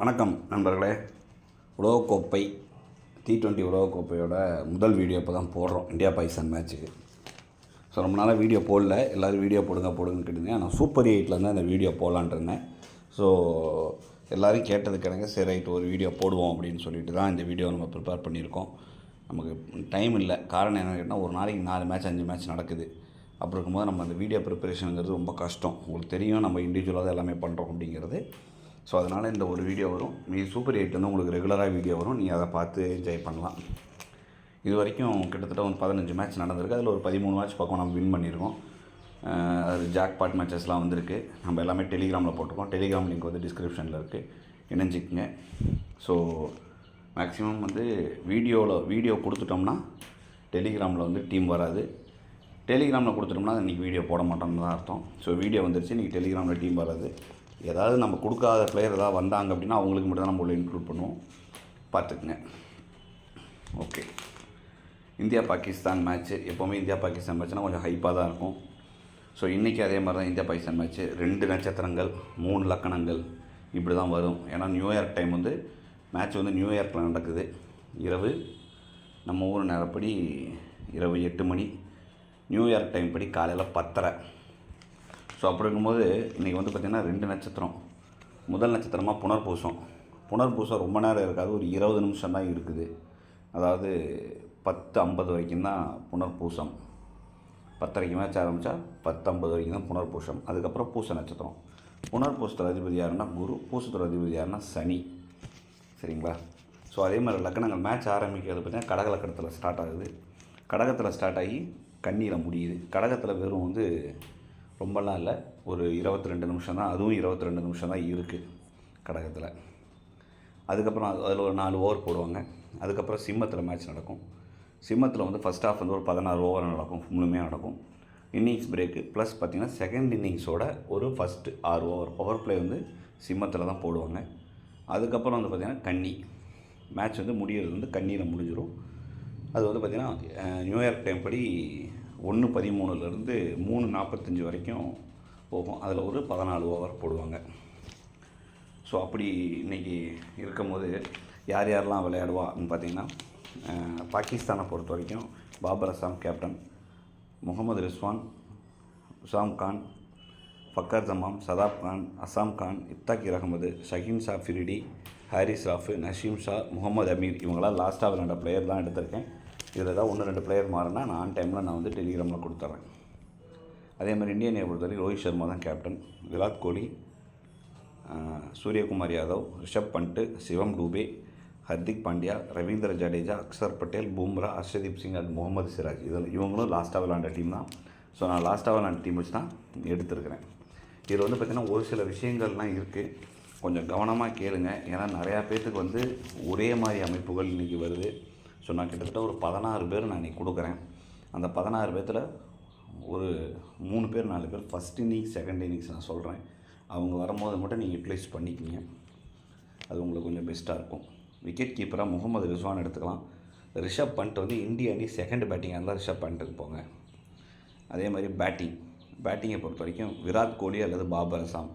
வணக்கம் நண்பர்களே. உலகக்கோப்பை டி ட்வெண்ட்டி உலகக்கோப்பையோட முதல் வீடியோ இப்போ தான் போடுறோம் இந்தியா பாகிஸ்தான் மேட்ச்சுக்கு ஸோ ரொம்ப நாளாக வீடியோ போடல. எல்லோரும் வீடியோ போடுங்க போடுங்கன்னு கேட்டிருந்தேன் நான் சூப்பர் எயிட்டில் தான் இந்த வீடியோ போடலான்ட்டுருந்தேன் ஸோ எல்லோரும் கேட்டதுக்கு எனக்கு சரி ரைட் ஒரு வீடியோ போடுவோம் அப்படின்னு சொல்லிட்டு தான் இந்த வீடியோ நம்ம ப்ரிப்பேர் பண்ணியிருக்கோம். நமக்கு டைம் இல்லை. காரணம் என்ன கேட்டால் ஒரு நாளைக்கு நாலு மேட்ச் அஞ்சு மேட்ச் நடக்குது. அப்படி இருக்கும்போது நம்ம அந்த வீடியோ ப்ரிப்பரேஷனுங்கிறது ரொம்ப கஷ்டம். உங்களுக்கு தெரியும் நம்ம இண்டிவிஜுவலாக தான் எல்லாமே பண்ணுறோம் அப்படிங்கிறது. ஸோ அதனால் இந்த ஒரு வீடியோ வரும். மீ சூப்பர் எயிட் வந்து உங்களுக்கு ரெகுலராக வீடியோ வரும். நீங்கள் அதை பார்த்து என்ஜாய் பண்ணலாம். இது வரைக்கும் கிட்டத்தட்ட ஒரு பதினஞ்சு மேட்ச் நடந்திருக்கு. அதில் ஒரு பதிமூணு மேட்ச் பக்கம் நம்ம வின் பண்ணியிருக்கோம். அது அது ஜாக்பாட் மேட்சஸ்லாம் வந்திருக்கு. நம்ம எல்லாமே டெலிகிராமில் போட்டிருக்கோம். டெலிகிராம் லிங்க் வந்து டிஸ்கிரிப்ஷனில் இருக்குது இணைஞ்சிக்கங்க. ஸோ மேக்ஸிமம் வந்து வீடியோவில் வீடியோ கொடுத்துட்டோம்னா டெலிகிராமில் வந்து டீம் வராது. டெலிகிராமில் கொடுத்துட்டோம்னா இன்றைக்கி வீடியோ போட மாட்டோம்னு தான் அர்த்தம். ஸோ வீடியோ வந்துருச்சு. இன்றைக்கி டெலிகிராமில் டீம் வராது. ஏதாவது நம்ம கொடுக்காத பிளேயர் ஏதாவது வந்தாங்க அப்படின்னா அவங்களுக்கு மட்டும் தான் நம்ம உள்ள இன்க்ளூட் பண்ணுவோம். பார்த்துக்குங்க. ஓகே இந்தியா பாகிஸ்தான் மேட்ச்சு எப்போவுமே இந்தியா பாகிஸ்தான் மேட்ச்னால் கொஞ்சம் ஹைப்பாக தான் இருக்கும். ஸோ இன்றைக்கி அதே மாதிரி தான் இந்தியா பாகிஸ்தான் மேட்ச்சு ரெண்டு நட்சத்திரங்கள் மூணு லக்கணங்கள் இப்படி தான் வரும். ஏன்னா நியூ இயர் டைம் வந்து மேட்ச் வந்து நியூ இயர்க்கில் நடக்குது. இரவு நம்ம ஊர் நேரப்படி இரவு எட்டு மணி. நியூ இயர் டைம் படி காலையில் பத்தரை. ஸோ அப்படி இருக்கும்போது இன்றைக்கி வந்து பார்த்திங்கன்னா ரெண்டு நட்சத்திரம். முதல் நட்சத்திரமாக புனர்பூசம். புனர்பூசம் ரொம்ப நேரம் இருக்காது. ஒரு இருபது நிமிஷம் தான் இருக்குது. அதாவது பத்து ஐம்பது வரைக்கும் தான் புனர்பூசம். பத்தரைக்கு மேட்ச் ஆரம்பித்தா பத்து ஐம்பது வரைக்கும் தான் புனர்பூசம். அதுக்கப்புறம் பூச நட்சத்திரம். புனர்பூசத்தில் அதிபதி யாருன்னா குரு. பூசத்தில் அதிபதி யாருன்னா சனி. சரிங்களா? ஸோ அதே மாதிரி லக்கணங்கள் மேட்ச் ஆரம்பிக்கிறது பார்த்தீங்கன்னா கடகலக்கணத்தில் ஸ்டார்ட் ஆகுது. கடகத்தில் ஸ்டார்ட் ஆகி கண்ணியில் முடியுது. கடகத்தில் வெறும் வந்து ரொம்பலாம் இல்லை. ஒரு இருபத்தி ரெண்டு நிமிஷம் தான் அதுவும் இருபத்தி ரெண்டு நிமிஷம் தான் இருக்குது கடகத்தில். அதுக்கப்புறம் அது அதில் ஒரு நாலு ஓவர் போடுவாங்க. அதுக்கப்புறம் சிம்மத்தில் மேட்ச் நடக்கும். சிம்மத்தில் வந்து ஃபஸ்ட் ஹாஃப் வந்து ஒரு பதினாறு ஓவர் நடக்கும். முழுமையாக நடக்கும். இன்னிங்ஸ் பிரேக்கு ப்ளஸ் பார்த்திங்கன்னா செகண்ட் இன்னிங்ஸோட ஒரு ஃபஸ்ட்டு ஆறு ஓவர் பவர் பிளே வந்து சிம்மத்தில் தான் போடுவாங்க. அதுக்கப்புறம் வந்து பார்த்திங்கன்னா கன்னி மேட்ச் வந்து முடியறது வந்து கன்னியில் முடிஞ்சிடும் அது வந்து பார்த்திங்கன்னா நியூயார்க் டைம் படி ஒன்று பதிமூணுலேருந்து மூணு நாற்பத்தஞ்சு வரைக்கும் போகும். அதில் ஒரு பதினாலு ஓவர் போடுவாங்க. ஸோ அப்படி இன்றைக்கி இருக்கும்போது யார் யாரெல்லாம் விளையாடுவா அப்படின்னு பார்த்தீங்கன்னா பாகிஸ்தானை பொறுத்த வரைக்கும் பாபர் அசாம் கேப்டன் முகமது ரிஸ்வான் உசாம் கான் ஃபக்கர் ஜமாம் சதாப் கான் அசாம் கான் இப்தாக்கிர் அகமது ஷஹீன் ஷா ஃபிரிடி ஹாரிஸ் ராஃபு நஷீம் ஷா முகமது அமீர் இவங்களாம் லாஸ்ட்டாக விளையாண்ட பிளேயர் தான் எடுத்திருக்கேன். இதில் ஏதாவது ஒன்று ரெண்டு பிளேயர் மாறினா நான் ஆன் டைமில் நான் வந்து டெலிகிராமில் கொடுத்துட்றேன். அதே மாதிரி இந்தியன் பொறுத்தவரைக்கும் ரோஹித் சர்மா தான் கேப்டன் விராட் கோலி சூரியகுமார் யாதவ் ரிஷப் பண்ட்டு சிவம் டூபே ஹர்திக் பாண்டியா ரவீந்திர ஜடேஜா அக்ஷர் பட்டேல் பும்ரா அர்ஷதீப் சிங் அண்ட் முகமது சிராஜ். இதில் இவங்களும் லாஸ்ட்டாக விளாண்ட டீம் தான். ஸோ நான் லாஸ்ட்டாக விளாண்ட டீம் வச்சு தான் எடுத்திருக்கிறேன். இதில் வந்து பார்த்திங்கன்னா ஒரு சில விஷயங்கள்லாம் இருக்குது கொஞ்சம் கவனமாக கேளுங்க. ஏன்னா நிறையா பேர்த்துக்கு வந்து ஒரே மாதிரி அமைப்புகள் இன்றைக்கி வருது. ஸோ நான் கிட்டத்தட்ட ஒரு பதினாறு பேர் நான் இன்றைக்கி கொடுக்குறேன். அந்த பதினாறு பேர்த்தில் ஒரு மூணு பேர் நாலு பேர் ஃபஸ்ட் இன்னிங்ஸ் செகண்ட் இன்னிங்ஸ் நான் சொல்கிறேன் அவங்க வரும்போது மட்டும் நீங்கள் யூட்டிலைஸ் பண்ணிக்கிங்க. அது உங்களுக்கு கொஞ்சம் பெஸ்ட்டாக இருக்கும். விக்கெட் கீப்பராக முகமது ரிஸ்வான் எடுத்துக்கலாம். ரிஷப் பண்ட் வந்து இந்திய அணி செகண்ட் பேட்டிங்காக இருந்தால் ரிஷப் பண்ட்டுக்கு போங்க அதே மாதிரி பேட்டிங் பேட்டிங்கை பொறுத்த வரைக்கும் விராட் கோலி அல்லது பாபர் அசாம்.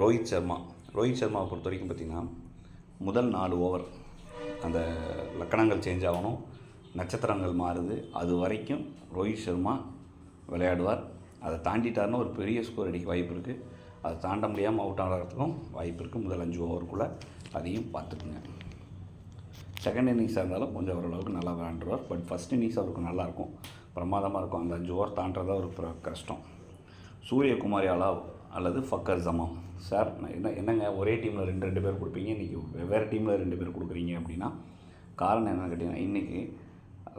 ரோஹித் சர்மா. ரோஹித் சர்மாவை பொறுத்த வரைக்கும் பார்த்திங்கன்னா முதல் நாலு ஓவர் அந்த லக்கணங்கள் சேஞ்ச் ஆகணும். நட்சத்திரங்கள் மாறுது. அது வரைக்கும் ரோஹித் சர்மா விளையாடுவார். அதை தாண்டிட்டாருன்னா ஒரு பெரிய ஸ்கோர் அடிக்க வாய்ப்பு இருக்குது அதை தாண்ட முடியாமல் அவுட் ஆகிறதுக்கும் வாய்ப்பு இருக்குது முதல் அஞ்சு ஓவருக்குள்ளே அதையும் பார்த்துக்குங்க. செகண்ட் இன்னிங்ஸாக இருந்தாலும் கொஞ்சம் ஓரளவுக்கு நல்லா விளாண்டுருவார் பட் ஃபஸ்ட் இன்னிங்ஸ் அவருக்கு நல்லாயிருக்கும் பிரமாதமாக இருக்கும். அந்த அஞ்சு ஓவர் தாண்டுறதா ஒரு கஷ்டம். சூரியகுமார் யாதவ் அல்லது ஃபக்கர் ஜமாம் சார் நான் என்ன என்னங்க ஒரே டீமில் ரெண்டு ரெண்டு பேர் கொடுப்பீங்க? இன்றைக்கி வெவ்வேறு டீமில் ரெண்டு பேர் கொடுக்குறீங்க அப்படின்னா காரணம் என்னன்னு கேட்டிங்கன்னா இன்றைக்கி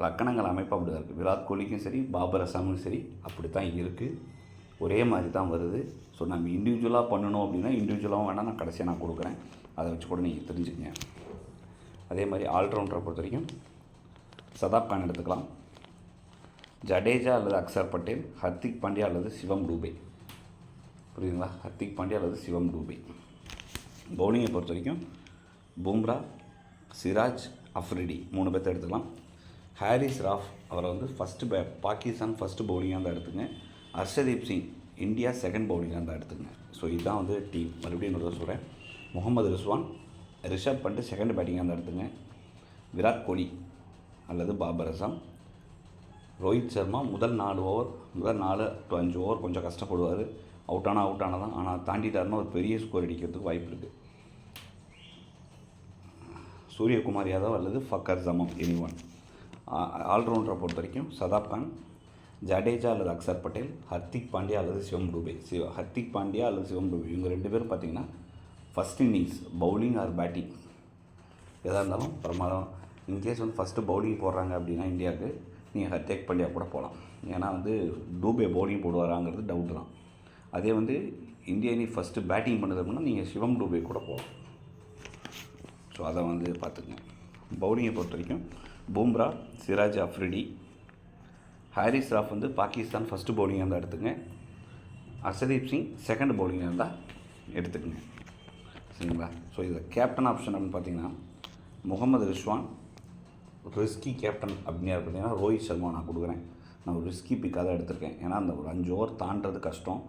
லக்கணங்கள் அமைப்பு அப்படி தான் இருக்குது விராட் கோலிக்கும் சரி பாபர் அசாமும் சரி அப்படி தான் இருக்குது ஒரே மாதிரி தான் வருது. ஸோ நம்ம இண்டிவிஜுவலாக பண்ணணும் அப்படின்னா இண்டிவிஜுவலாகவும் வேணால் நான் கடைசியாக நான் கொடுக்குறேன். அதை வச்சு கூட நீங்கள் தெரிஞ்சுக்கங்க. அதே மாதிரி ஆல்ரவுண்டரை பொறுத்த வரைக்கும் சதாப் கான் எடுத்துக்கலாம். ஜடேஜா அல்லது அக்ஷர் பட்டேல் ஹர்திக் பாண்டியா அல்லது சிவம் டூபே புரியுதுங்களா? ஹர்திக் பாண்டியா அல்லது சிவம் டூபே பவுலிங்கை பொறுத்த வரைக்கும் பூம்ரா சிராஜ் அஃப்ரிடி மூணு பேர்த்த எடுத்துக்கலாம். ஹாரிஸ் ராஃப் அவரை வந்து ஃபஸ்ட்டு பே பாகிஸ்தான் ஃபஸ்ட்டு பவுலிங்காக தான் எடுத்துங்க. ஹர்ஷதீப் சிங் இந்தியா செகண்ட் பவுலிங்காக தான் எடுத்துங்க. ஸோ இதுதான் வந்து டீம் மறுபடியும் இன்னொரு சொல்கிறேன் முகமது ரிஸ்வான் ரிஷப் பண்ணிட்டு செகண்ட் பேட்டிங்காக தான் எடுத்துங்க. விராட் கோலி அல்லது பாபர் அசாம். ரோஹித் சர்மா முதல் நாலு ஓவர் முதல் நாலு டு அஞ்சு ஓவர் கொஞ்சம் கஷ்டப்படுவார். அவுட் ஆனால் அவுட் ஆனால் தான் ஆனால் தாண்டிட்டாருன்னா ஒரு பெரிய ஸ்கோர் அடிக்கிறதுக்கு வாய்ப்பு இருக்குது சூரியகுமார் யாதவ் அல்லது ஃபக்கர் ஜமம் எனி ஒன் ஆல்ரவுண்டரை பொறுத்த வரைக்கும் சதாப் கான் ஜடேஜா அல்லது அக்சர் பட்டேல் ஹர்திக் பாண்டியா அல்லது சிவம் டூபே சிவ ஹர்திக் பாண்டியா அல்லது சிவம் டூபே இவங்க ரெண்டு பேரும் பார்த்தீங்கன்னா first innings bowling or batting எதாக இருந்தாலும் பிரமாதம். இன்கேஸ் வந்து ஃபஸ்ட்டு பவுலிங் போடுறாங்க அப்படின்னா இந்தியாவுக்கு நீங்கள் ஹர்திக் பாண்டியா கூட போகலாம் ஏன்னா வந்து டூபே பவுலிங் போடுவாராங்கிறது டவுட் தான். அதே வந்து இந்திய அணி ஃபஸ்ட்டு பேட்டிங் பண்ணுது அப்படின்னா நீங்கள் சிவம் டூபே கூட போகலாம். ஸோ அதை வந்து பார்த்துங்க பவுலிங்கை பொறுத்த வரைக்கும் பூம்ரா சிராஜ் அஃப்ரிடி ஹாரிஸ் ராஃப் வந்து பாகிஸ்தான் ஃபஸ்ட்டு பவுலிங்காக இருந்தால் எடுத்துங்க அர்ஷதீப் சிங் செகண்ட் பவுலிங்காக இருந்தால் எடுத்துக்கங்க. சரிங்களா? ஸோ இதில் கேப்டன் ஆப்ஷன் அப்படின்னு பார்த்தீங்கன்னா முகமது ரிஷ்வான் ரிஸ்கி கேப்டன் அப்படின்னு பார்த்தீங்கன்னா ரோஹித் சர்மா நான் கொடுக்குறேன். நான் ஒரு ரிஸ்கி பிக்காக தான் எடுத்திருக்கேன். ஏன்னா அந்த ஒரு அஞ்சு ஓவர் தாண்டது கஷ்டம்.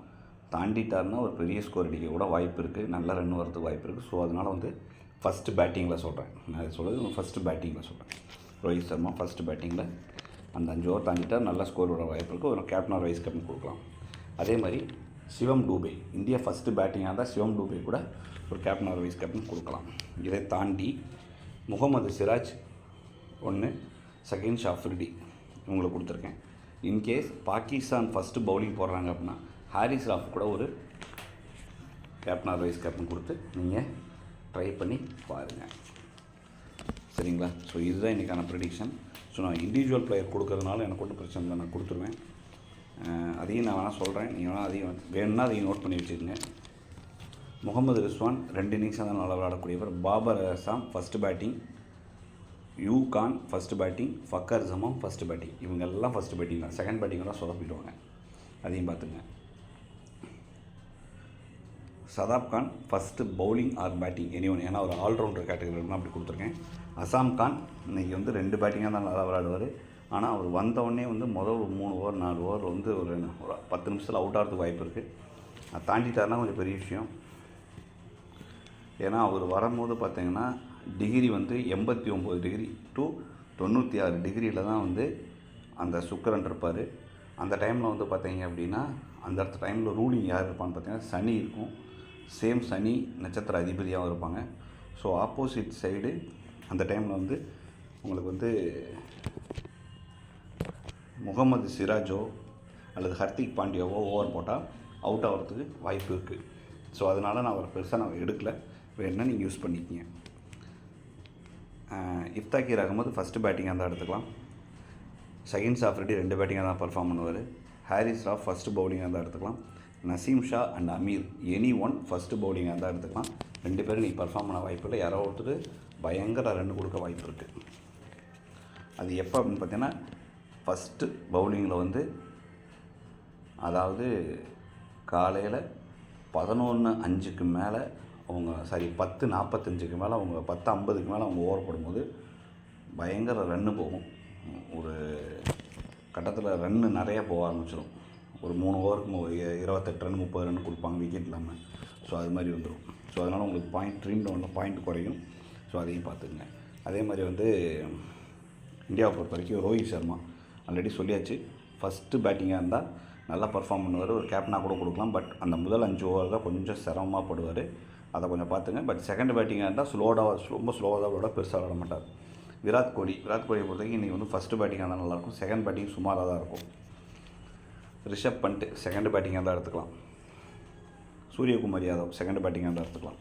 தாண்டிட்டாருன்னா ஒரு பெரிய ஸ்கோர் அடிக்க கூட வாய்ப்பு இருக்குது நல்ல ரன் வரதுக்கு வாய்ப்பு இருக்குது ஸோ அதனால் வந்து ஃபஸ்ட்டு பேட்டிங்கில் சொல்கிறேன் நான் சொல்கிறது ஃபஸ்ட்டு பேட்டிங்கில் சொல்கிறேன் ரோஹித் சர்மா ஃபஸ்ட்டு பேட்டிங்கில் அந்த அஞ்சு ஓவர் தாண்டிட்டா நல்ல ஸ்கோர் வர வாய்ப்பு இருக்குது ஒரு கேப்டன் வைஸ் கேப்டன் கொடுக்கலாம். அதே மாதிரி சிவம் டூபே இந்தியா ஃபஸ்ட்டு பேட்டிங்காக இருந்தால் சிவம் டூபே கூட ஒரு கேப்டன் ஆர் வைஸ் கேப்டன் கொடுக்கலாம். இதை தாண்டி முகமது சிராஜ் ஒன்று செகண்ட் ஷாஃப்ரிடி இவங்களை கொடுத்துருக்கேன். இன்கேஸ் பாகிஸ்தான் ஃபஸ்ட்டு பவுலிங் போடுறாங்க அப்படின்னா ஹாரிஸ் ராஃப் கூட ஒரு கேப்டன் ஆர் வைஸ் கேப்டன் கொடுத்து நீங்கள் ட்ரை பண்ணி பாருங்கள் சரிங்களா? ஸோ இதுதான் இன்றைக்கான ப்ரெடிக்ஷன் ஸோ நான் இண்டிவிஜுவல் பிளேயர் கொடுக்கறதுனால எனக்கு ஒன்றும் பிரச்சனை இல்லை. நான் கொடுத்துருவேன். அதையும் நான் வேணால் சொல்கிறேன் நீங்கள் வேணால் அதையும் வேணும்னா அதையும் நோட் பண்ணி வச்சுக்கோங்க. முகமது ரிஸ்வான் ரெண்டு இன்னிங்ஸாக தான் நல்லா விளையாடக்கூடியவர் Babar Azam first batting you Khan first batting Fakhar Zaman first batting இவங்க எல்லாம் ஃபஸ்ட்டு பேட்டிங் தான். செகண்ட் பேட்டிங்கெல்லாம் சொதப்பிடுவாங்க. அதையும் பார்த்துங்க. Shadab Khan first bowling or batting any one ஏன்னா ஒரு ஆல்ரவுண்டர் கேட்டகரி அப்படி கொடுத்துருக்கேன். அசாம் கான் இன்றைக்கி வந்து ரெண்டு பேட்டிங்காக தான் நல்லா விளையாடுவார். ஆனால் அவர் வந்தவுடனே வந்து முதல் ஒரு மூணு ஓவர் நாலு ஓவர் வந்து ஒரு ஒரு பத்து நிமிஷத்தில் அவுட் ஆகிறதுக்கு வாய்ப்பு இருக்குது அதை தாண்டிட்டாருன்னா கொஞ்சம் பெரிய விஷயம். ஏன்னா அவர் வரும்போது பார்த்தீங்கன்னா டிகிரி வந்து எண்பத்தி ஒம்பது டிகிரி டு தொண்ணூற்றி ஆறு டிகிரியில் தான் வந்து அந்த சுக்கரன் இருப்பார். அந்த டைமில் வந்து பார்த்தீங்க அப்படின்னா அந்த இடத்த டைமில் ரூலிங் யார் இருப்பான்னு பார்த்தீங்கன்னா சனி இருக்கும். சேம் சனி நட்சத்திர அதிபதியாகவும் இருப்பாங்க. ஸோ ஆப்போசிட் சைடு அந்த டைமில் வந்து உங்களுக்கு வந்து முகமது சிராஜோ அல்லது ஹர்திக் பாண்டியாவோ ஓவர் போட்டால் அவுட் ஆகிறதுக்கு வாய்ப்பு இருக்குது ஸோ அதனால் நான் அவரை பெருசாக நான் எடுக்கல. வேணுன்னா நீங்கள் யூஸ் பண்ணிக்கிங்க? அஹ் இஃப்தாக்கிர் அகமது ஃபஸ்ட்டு பேட்டிங்காக இருந்தால் எடுத்துக்கலாம். செகண்ட் சாஃப்ரெடி ரெண்டு பேட்டிங்காக தான் பர்ஃபார்ம் பண்ணுவார். ஹாரிஸ் ராஃப் ஃபஸ்ட்டு பவுலிங்காக இருந்தால் எடுத்துக்கலாம். Naseem Shah and Amir. Any one first பவுலிங்காக இருந்தால் எடுத்துக்கலாம். ரெண்டு பேரும் நீ பர்ஃபார்ம் பண்ண வாய்ப்பு இல்லை. யாரோ ஒருத்தர் பயங்கர ரன் கொடுக்க வாய்ப்பு இருக்குது அது எப்போ அப்படின்னு பார்த்தீங்கன்னா ஃபஸ்ட்டு பவுலிங்கில் வந்து அதாவது காலையில் பதினொன்று அஞ்சுக்கு மேலே அவங்க சாரி பத்து நாற்பத்தஞ்சுக்கு மேலே அவங்க பத்து ஐம்பதுக்கு மேலே அவங்க ஓவர் போடும்போது பயங்கர ரன்னு போகும். ஒரு கட்டத்தில் ரன்னு நிறையா போக ஆரம்பிச்சிடும் ஒரு மூணு ஓவருக்கு இருபத்தெட்டு ரன் முப்பது ரன் கொடுப்பாங்க விக்கெட் இல்லாமல் ஸோ அது மாதிரி வந்துடும் ஸோ அதனால் உங்களுக்கு பாயிண்ட் ட்ரீம் டவுனில் பாயிண்ட் குறையும். ஸோ அதையும் பார்த்துக்குங்க. அதே மாதிரி வந்து இந்தியாவை பொறுத்த வரைக்கும் ரோஹித் சர்மா ஆல்ரெடி சொல்லியாச்சு. ஃபஸ்ட்டு பேட்டிங்காக இருந்தால் நல்லா பர்ஃபார்ம் பண்ணுவார். ஒரு கேப்டனாக கூட கொடுக்கலாம். பட் அந்த முதல் அஞ்சு ஓவர் தான் கொஞ்சம் சிரமமாக படுவார். அதை கொஞ்சம் பார்த்துங்க பட் செகண்ட் பேட்டிங்காக இருந்தால் ஸ்லோடாக ரொம்ப ஸ்லோவாக தான் விட பெருசாக விட மாட்டார். விராட் கோலி. விராட் கோலியை பொறுத்தவரைக்கும் இன்றைக்கி வந்து ஃபஸ்ட்டு பேட்டிங்காக இருந்தால் நல்லாயிருக்கும் செகண்ட் பேட்டிங் சுமாராக தான் இருக்கும். ரிஷப் பண்ட் செகண்ட் பேட்டிங்காக தான் எடுத்துக்கலாம். சூரியகுமார் யாதவ் செகண்ட் பேட்டிங்காக தான் எடுத்துக்கலாம்.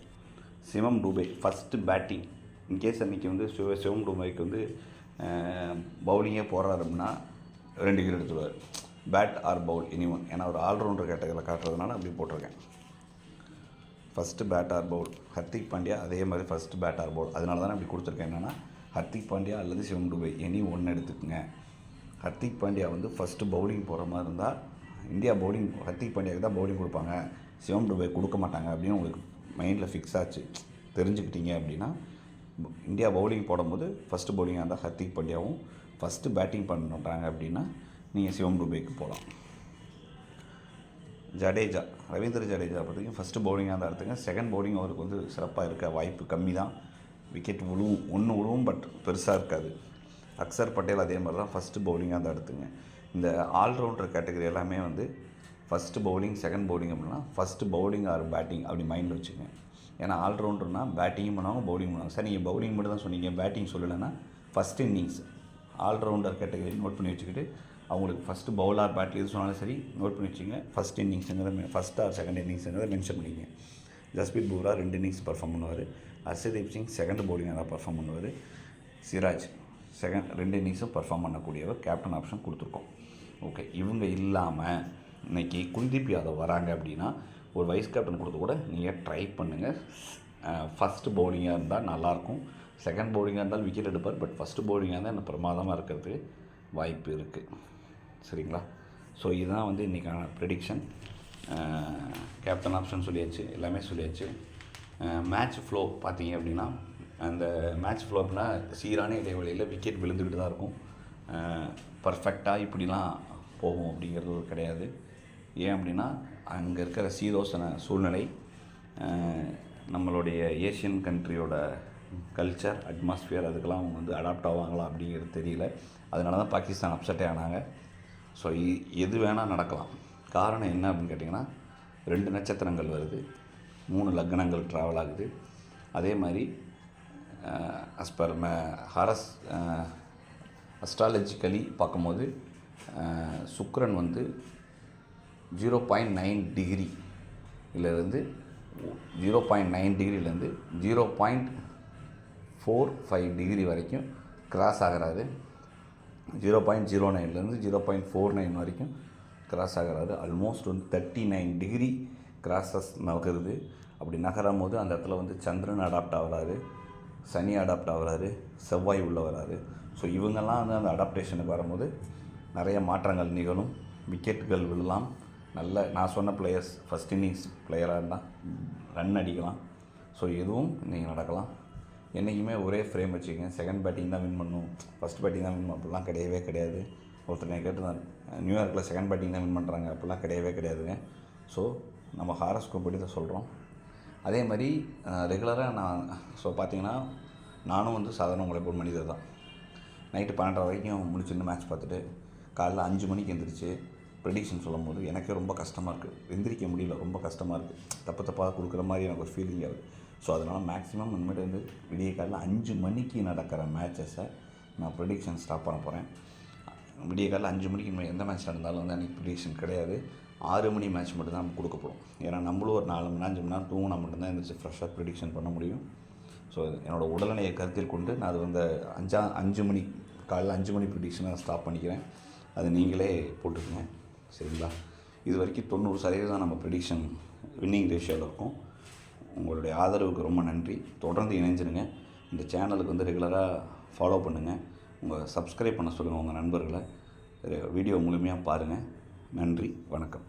Shivam Dube first batting in case அன்றைக்கி வந்து சிவ சிவம் டூபேக்கு வந்து பவுலிங்கே போடுறாரு அப்படின்னா ரெண்டு wicket எடுத்துருவார். Bat or bowl any one ஏன்னா ஒரு ஆல்ரவுண்டர் கேட்டகரியில் காட்டுறதுனால அப்படி போட்டிருக்கேன். First bat or bowl Hardik Pandya அதே மாதிரி ஃபஸ்ட்டு பேட் ஆர் பவுல் அதனால தான் அப்படி கொடுத்துருக்கேன். என்னென்னா ஹர்திக் பாண்டியா அல்லது சிவம் டுபே எனி ஒன்று எடுத்துக்கோங்க. ஹர்திக் பாண்டியா வந்து ஃபஸ்ட்டு பவுலிங் போகிற மாதிரி இருந்தால் இந்தியா பவுலிங் ஹர்திக் பாண்டியாவுக்கு தான் பவுலிங் கொடுப்பாங்க. சிவம் டுபே கொடுக்க மாட்டாங்க அப்படின்னு உங்களுக்கு மைண்டில் ஃபிக்ஸ் ஆச்சு. தெரிஞ்சுக்கிட்டீங்க அப்படின்னா இந்தியா பவுலிங் போடும்போது ஃபஸ்ட்டு பவுலிங்காக இருந்தால் ஹர்திக் பாண்டியாவும் ஃபஸ்ட்டு பேட்டிங் பண்ணுறாங்க அப்படின்னா நீங்கள் சிவம் டுபேக்கு போகலாம் ஜடேஜா ரவீந்திர ஜடேஜா பார்த்தீங்கன்னா ஃபஸ்ட்டு பவுலிங்காக தான் எடுத்துங்க செகண்ட் பவுலிங் அவருக்கு வந்து சிறப்பாக இருக்க வாய்ப்பு கம்மி தான். விக்கெட் விழுவும் ஒன்று விழுவும் பட் பெருசாக இருக்காது. அக்சர் பட்டேல் அதே மாதிரி தான் ஃபஸ்ட்டு பவுலிங்காக தான் எடுத்துங்க இந்த ஆல்ரவுண்டர் கேட்டகரி எல்லாமே வந்து ஃபஸ்ட்டு பவுலிங் செகண்ட் பவுலிங் அப்படின்னா ஃபஸ்ட்டு பவுலிங் ஆர் பேட்டிங் அப்படி மைண்டில் வச்சுங்க ஏன்னா ஆல்ரவுண்டர்னா பேட்டிங்கும் பண்ணுவாங்க பவுலிங் பண்ணுவாங்க. சார் நீங்கள் பவுலிங் மட்டும் தான் சொன்னீங்க பேட்டிங் சொல்லலைன்னா first innings all rounder category note பண்ணி வச்சுக்கிட்டு அவங்களுக்கு ஃபஸ்ட்டு பவுலர் பேட்டில் எது சொன்னாலும் சரி நோட் பண்ணி வச்சுங்க ஃபஸ்ட் இன்னிங்ஸுங்கிறத ஃபஸ்ட் ஆர் செகண்ட் இன்னிங்ஸுங்கிறத மென்ஷன் பண்ணிங்க ஜஸ்பீத் பும்ரா ரெண்டு இன்னிங்ஸ் பர்ஃபார்ம் பண்ணுவார். ஹர்ஷதீப் சிங் செகண்ட் பவுலிங் நல்லா பர்ஃபார்ம் பண்ணுவார். சிராஜ் செகண்ட் ரெண்டு இன்னிங்ஸும் பர்ஃபார்ம் பண்ணக்கூடியவர் கேப்டன் ஆப்ஷன் கொடுத்துருக்கோம். ஓகே இவங்க இல்லாமல் இன்னைக்கு குல்தீப் யாதவ் வராங்க அப்படின்னா ஒரு வைஸ் கேப்டன் கொடுத்து கூட நீங்கள் ட்ரை பண்ணுங்கள் ஃபஸ்ட்டு பவுலிங்காக இருந்தால் நல்லாயிருக்கும். செகண்ட் பவுலிங்காக இருந்தால் விக்கெட் எடுப்பார். பட் ஃபஸ்ட்டு பவுலிங்காக இருந்தால் எனக்கு பிரமாதமாக இருக்கிறதுக்கு வாய்ப்பு இருக்குது சரிங்களா? ஸோ இதுதான் வந்து இன்றைக்கான ப்ரெடிக்ஷன் கேப்டன் ஆப்ஷன் சொல்லியாச்சு எல்லாமே சொல்லியாச்சு. மேட்ச் ஃப்ளோ பார்த்தீங்க அப்படின்னா அந்த மேட்ச் ஃப்ளோப்னால் சீரான இடைவெளியில் விக்கெட் விழுந்துக்கிட்டு தான் இருக்கும். பர்ஃபெக்டாக இப்படிலாம் போகும் அப்படிங்கிறது ஒரு கிடையாது. ஏன் அப்படின்னா அங்கே இருக்கிற சீதோசன சூழ்நிலை நம்மளுடைய ஏஷியன் கண்ட்ரியோட கல்ச்சர் அட்மாஸ்ஃபியர் அதுக்கெல்லாம் அவங்க வந்து அடாப்ட் ஆவாங்களா அப்படிங்கிறது தெரியல. அதனால தான் பாகிஸ்தான் அப்செட்டே ஆனாங்க. ஸோ எது வேணால் நடக்கலாம். காரணம் என்ன அப்படின்னு கேட்டிங்கன்னா ரெண்டு நட்சத்திரங்கள் வருது. மூணு லக்னங்கள் ட்ராவல் ஆகுது. அதே மாதிரி அஸ் பர் ம ஹரஸ் அஸ்ட்ராலஜிக்கலி பார்க்கும்போது சுக்ரன் வந்து zero point nine degree zero point nine டிகிரிலேருந்து zero point four five degree வரைக்கும் கிராஸ் ஆகிறாரு. ஜீரோ பாயிண்ட் ஜீரோ நைன்லேருந்து ஜீரோ பாயிண்ட் ஃபோர் நைன் வரைக்கும் கிராஸ் ஆகிறாரு. ஆல்மோஸ்ட் வந்து தேர்ட்டி நைன் டிகிரி கிராஸஸ் நகருது. அப்படி நகரும் போது அந்த இடத்துல வந்து சந்திரன் அடாப்ட் ஆகிறாரு. சனி அடாப்ட் ஆகிறாரு செவ்வாய் உள்ளே வராரு. ஸோ இவங்கெல்லாம் வந்து அந்த அடாப்டேஷனுக்கு வரும்போது நிறைய மாற்றங்கள் நிகழும். விக்கெட்டுகள் விழலாம். நல்ல நான் சொன்ன பிளேயர்ஸ் ஃபஸ்ட் இன்னிங்ஸ் பிளேயராக இருந்தால் ரன் அடிக்கலாம். ஸோ எதுவும் நீங்கள் நடக்கலாம். என்றைக்குமே ஒரே ஃப்ரேம் வச்சுக்கங்க. செகண்ட் பேட்டிங் தான் வின் பண்ணும். ஃபஸ்ட் பேட்டிங் தான் வின் பண்ணும். அப்படிலாம் கிடையவே கிடையாது. ஒருத்தர் நான் கேட்டு நியூயார்க்கில் செகண்ட் பேட்டிங் தான் வின் பண்ணுறாங்க அப்படிலாம் கிடையவே கிடையாதுங்க. ஸோ நம்ம ஹாரஸ்கோப் படி தான் சொல்கிறோம் அதே மாதிரி ரெகுலராக நான் ஸோ பார்த்தீங்கன்னா நானும் வந்து சாதாரண உங்களை போல் மனிதர் தான். நைட்டு பன்னெண்டரை வரைக்கும் முடிச்சுருந்து மேட்ச் பார்த்துட்டு காலைல அஞ்சு மணிக்கு எந்திரிச்சு ப்ரெடிக்ஷன் சொல்லும் போது எனக்கே ரொம்ப கஷ்டமாக இருக்குது எந்திரிக்க முடியல ரொம்ப கஷ்டமாக இருக்குது தப்பு தப்பாக கொடுக்குற மாதிரி எனக்கு ஒரு ஃபீலிங் ஆகுது ஸோ அதனால் மேக்ஸிமம் இனிமேட்டு வந்து விடிய காலையில் அஞ்சு மணிக்கு நடக்கிற மேட்சஸை நான் ப்ரெடிக்ஷன் ஸ்டாப் பண்ண போகிறேன் விடிய காலையில் அஞ்சு மணிக்கு இனிமேல் எந்த மேட்ச் நடந்தாலும் வந்து அன்றைக்கி ப்ரிடிக்ஷன் கிடையாது. ஆறு மணி மேட்ச் மட்டும் தான் நம்ம கொடுக்கப்படும். ஏன்னா நம்மளும் ஒரு நாலு மணி நேரம் அஞ்சு மணி நேரம் தூங்கினா மட்டும்தான் இருந்துச்சு ஃப்ரெஷ்ஷாக ப்ரிடிக்ஷன் பண்ண முடியும். ஸோ என்னோடய உடல்நிலையை கருத்தில் கொண்டு நான் அது வந்து அஞ்சா அஞ்சு மணி காலையில் அஞ்சு மணி ப்ரிடிக்ஷனாக ஸ்டாப் பண்ணிக்கிறேன். அது நீங்களே போட்டுக்கங்க. சரிங்களா? இது வரைக்கும் தொண்ணூறு சதவீதம் நம்ம ப்ரிடிக்ஷன் வின்னிங் ரேஷியோவில் இருக்கும். உங்களுடைய ஆதரவுக்கு ரொம்ப நன்றி. தொடர்ந்து இணைஞ்சிருங்க. இந்த சேனலுக்கு வந்து ரெகுலராக ஃபாலோ பண்ணுங்கள் உங்கள் சப்ஸ்கிரைப் பண்ண சொல்லுங்கள் உங்கள் நண்பர்களை. வீடியோ முழுமையாக பாருங்கள் நன்றி வணக்கம்.